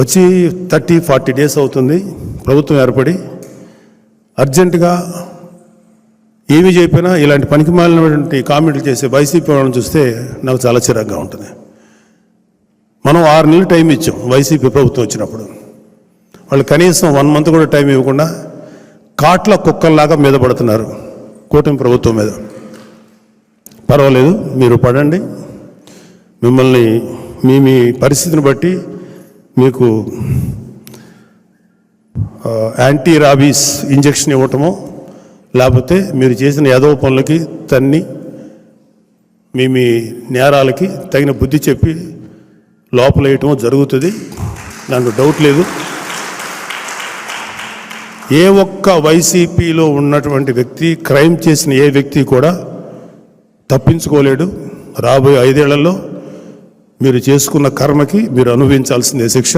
వచ్చి thirty forty days అవుతుంది ప్రభుత్వం ఏర్పడి. అర్జెంటుగా ఏమి చెప్పినా ఇలాంటి పనికి మాలినటువంటి కామెంట్లు చేసే వైసీపీ వాళ్ళని చూస్తే నాకు చాలా చిరాగ్గా ఉంటుంది. మనం ఆరు నెలలు టైం ఇచ్చాం వైసీపీ ప్రభుత్వం వచ్చినప్పుడు. వాళ్ళు కనీసం వన్ మంత్ కూడా టైం ఇవ్వకుండా కాట్ల కుక్కల్లాగా మీద పడుతున్నారు కూటమి ప్రభుత్వం మీద. పర్వాలేదు మీరు పడండి. మిమ్మల్ని మీ మీ పరిస్థితిని బట్టి మీకు యాంటీ రాబీస్ ఇంజెక్షన్ ఇవ్వటమో లేకపోతే మీరు చేసిన యాదవ పనులకి తన్ని మీ మీ నేరాలకి తగిన బుద్ధి చెప్పి లోపల జరుగుతుంది. దాంట్లో డౌట్ లేదు. ఏ ఒక్క వైసీపీలో ఉన్నటువంటి వ్యక్తి క్రైమ్ చేసిన ఏ వ్యక్తి కూడా తప్పించుకోలేడు. రాబోయే ఐదేళ్ళలో మీరు చేసుకున్న కర్మకి మీరు అనుభవించాల్సిందే శిక్ష.